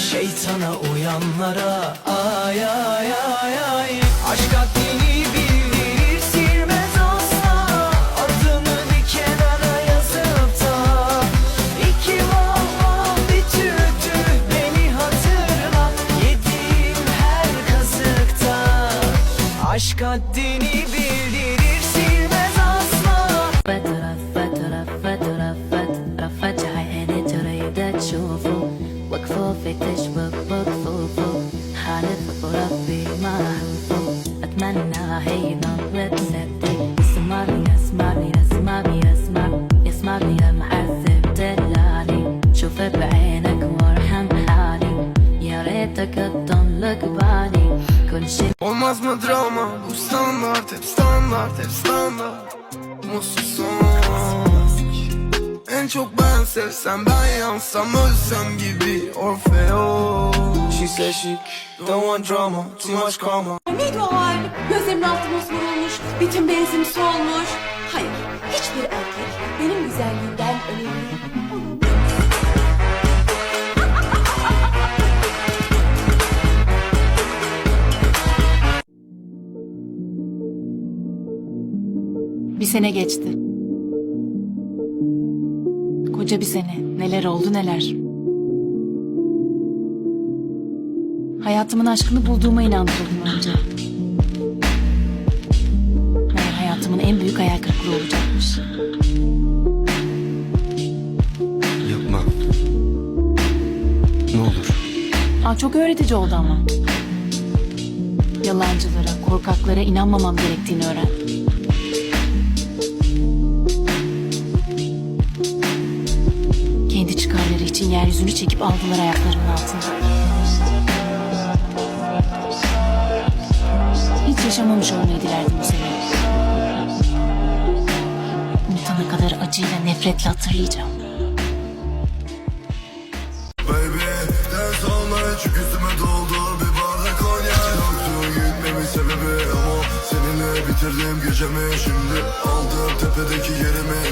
Şeytana uyanlara. Ay ay ay ay. Aşk haddini bildirir silmez asla. Adını bir kenara yazıp da. İki vav bir tüh beni hatırla. Yediğim her kazıkta. Aşk haddini bildirir Olmaz mı drama? Bu standart hep standart hep standart. Mutsuz son? En çok ben sevsem ben yansam ölsem gibi. Orfeo She said she don't want drama too much karma Neydi o? Gözlerimin altı mosmor bütün benzin solmuş. Hayır, hiçbir erkek benim güzelliğimden önemli. Bir sene geçti. Koca bir sene. Neler oldu neler. Hayatımın aşkını bulduğuma inandırıldım önce. Meğer hayatımın en büyük hayal kırıklığı olacakmış. Yapma Ne olur Aa, çok öğretici oldu ama. Yalancılara, korkaklara inanmamam gerektiğini öğrendim. Kendi çıkarları için yeryüzünü çekip aldılar ayaklarının altında. Yaşamamış olmayı dilerdim bu sene. Unutana kadar acıyla nefretle hatırlayacağım. Baby all night çünkü üstüme doldur bir bardak konyak Yoktu gitmemin sebebi ama seninle bitirdim gecemi Şimdi aldım tepedeki yerimi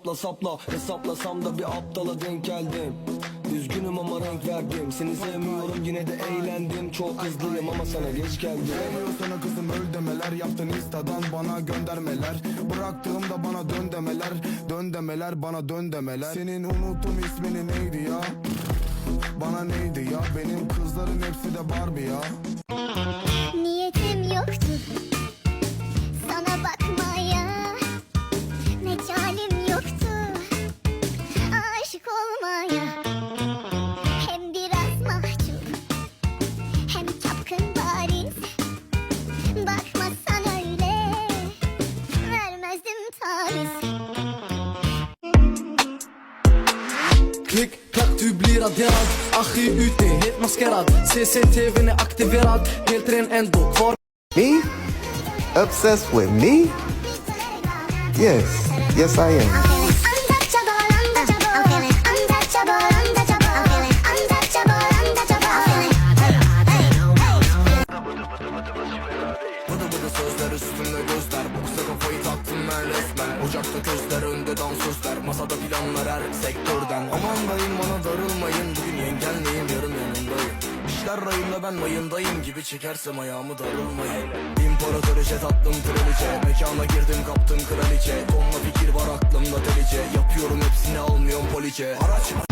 Sapla sapla hesaplasam da bir aptala denk geldim. Üzgünüm ama renk verdim Seni sevmiyorum yine de eğlendim. Çok hızlıyım ama sana geç geldim. Geliyor sana kızım öl demeler Yaptın instadan bana göndermeler. Bıraktığımda bana dön demeler Dön demeler bana dön demeler. Senin unuttum ismini neydi ya? Bana neydi ya? Benim kızların hepsi de Barbie ya radiant Achi ute, helt maskerad CCTV'n är aktiverad Helt ren ändå Kvar Me? Obsessed with me? Yes, yes I am. Sözler üstümde gözler Boksa kafayı taktım ben resmen Ocakta közler önde dansözler Masada planlar her sektörden Aman dayım bana darılmayın İşler rayında ben mayındayım gibi Çekersem ayağımı darılmayın İmparatoriçe tattım kraliçe Mekana girdim kaptım kraliçe. Tonla fikir var aklımda delice Yapıyorum hepsini almıyorum poliçe. Araç